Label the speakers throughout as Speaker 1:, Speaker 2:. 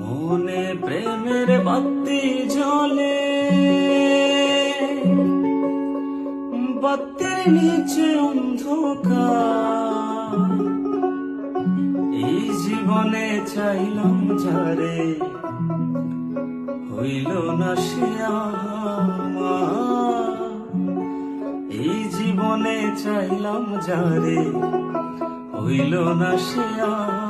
Speaker 1: মনে প্রেমের বাতি জ্বলে বাতির নিচে অন্ধকার এই জীবনে চাইলাম যারে হইল না আমার। এই জীবনে চাইলাম যারে হইল না আমার।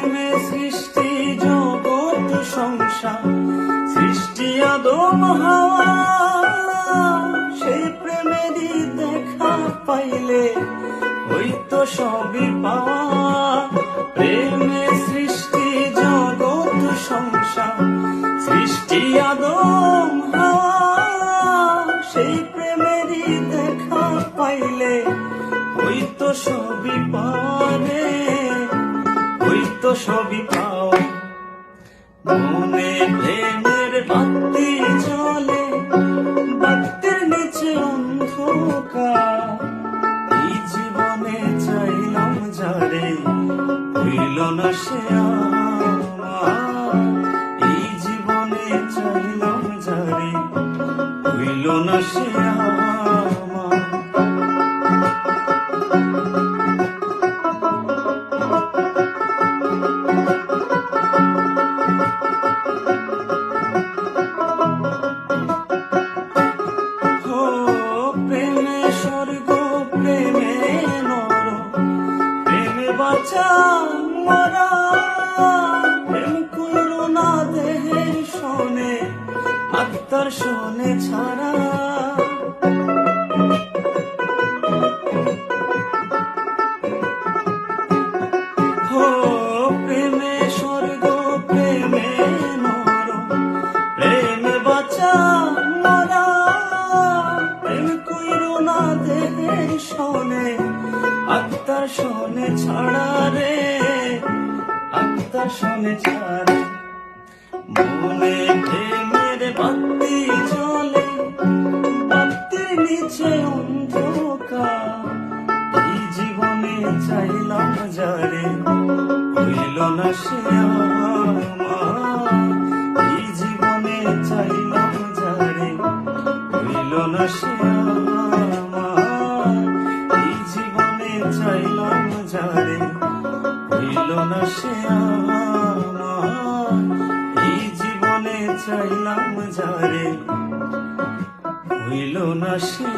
Speaker 1: প্রেমে সৃষ্টি, জগৎ, সংসার। সৃষ্টি আদম, হাওয়া সেই প্রেমেরই দেখা পাইলে ওই তো সবই পাওয়া। প্রেমে সৃষ্টি, জগৎ, সংসার। সৃষ্টি আদম সেই প্রেমেরই দেখা পাইলে ওই তো সবই তো সবই পাও মনে প্রেমের বাতি চলে বাতির নিচে অন্ধকার। এই জীবনে চাইলাম যারে হইল না সে এই জীবনে চাইলাম যারে হইল না সে বাঁচা মরা প্রেম করো না দেহের শোনে আত্মার শোনে ছাড়া। শোনে আত্মার শোনে ছাড়া রে, আত্মার শোনে ছাড়া। মনে প্রেমের বাতি জ্বলে বাতির নিচে অন্ধকার। এই জীবনে চাইলাম যারে হইল না সে এই জীবনে চাইলাম যারে হইল না সে যারে হইল না সে এই জীবনে চাইলাম যারে হইল না সে